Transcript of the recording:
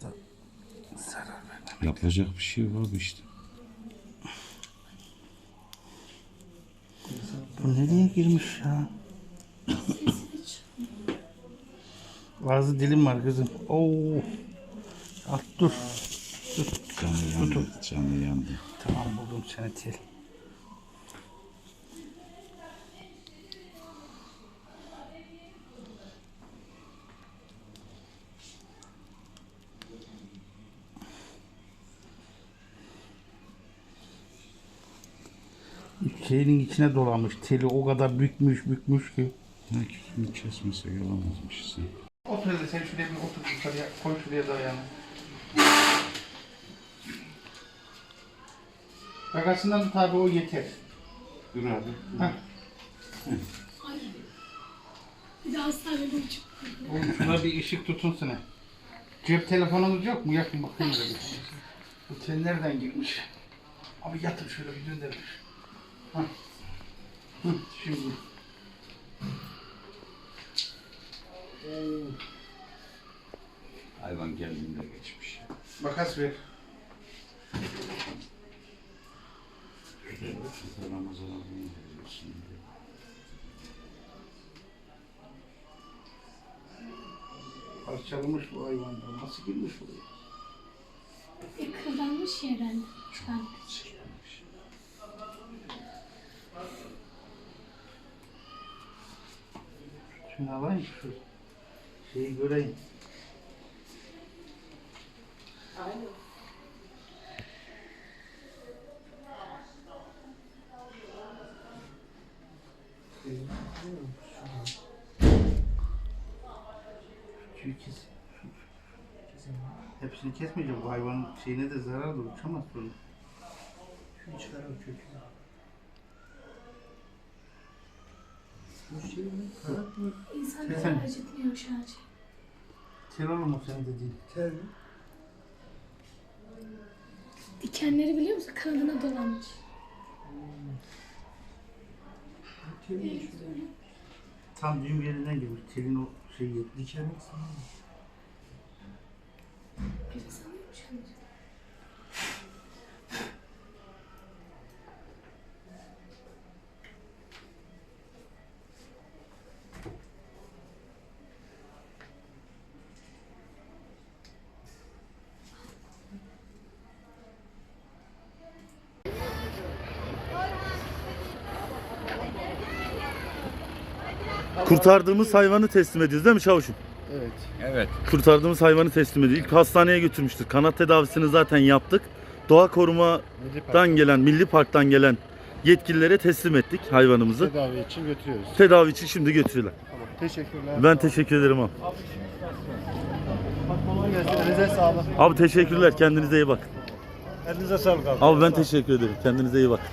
da zarar vermem. Yapacak bir şey var işte. Bu nereye girmiş ya? Bazı dilim var kızım. Oo. At dur. Canı yandı, canı yandı. Tamam buldum seni tel. Şeyinin içine dolamış. Teli o kadar bükmüş bükmüş ki. Ne küfünü kesmesek alamazmışsın. Otur hele sen şuraya bir otur yukarıya koy şuraya da ayağını. Tut abi o yeter. Dur abi. Heh. Bir de hastanede uçup. Oğlum şuna bir ışık tutun sana. Cep telefonunuz yok mu? Yakın bakayım öyle bir. Bu tel nereden girmiş? Abi yatın şöyle bir döndürün. Hah. Hı, şimdi. Hayvan geldiğinde geçmiş. Makas ver. Ramazan abini veriyorsun. Parçalamış bu hayvan. Nasıl girmiş buraya? Bir kırılmış herhalde. Ben. Şunu alayım şu şeyi göreyim. Kes. Hepsini kesmeyeceğim. Bu hayvanın şeyine de zarar olur. Uçamaz sonra. Şunu çıkar o Bu şey mi? Kanat mı? İnsanları Efendim? acıtmıyor sadece. Tel oğlum o senin dediğin. Tel mi? Dikenleri biliyor musun? Kanadına dolanmış. Tam düğüm yerinden girmiş. Telin o şeyi. Dikenli Öyle sanıyormuş amca. Kurtardığımız hayvanı teslim ediyoruz değil mi çavuşum? Evet. Kurtardığımız hayvanı teslim ediyoruz. İlk hastaneye götürmüştük. Kanat tedavisini zaten yaptık. Doğa korumadan gelen, milli parktan gelen yetkililere teslim ettik hayvanımızı. Tedavi için götürüyoruz. Tedavi için şimdi götürüyorlar. Tamam. Teşekkürler. Ben teşekkür ederim abi. Bak. Elinize sağlık. Abi teşekkürler. Kendinize iyi bakın. Elinize sağlık abi. Abi ben teşekkür ederim. Kendinize iyi bakın.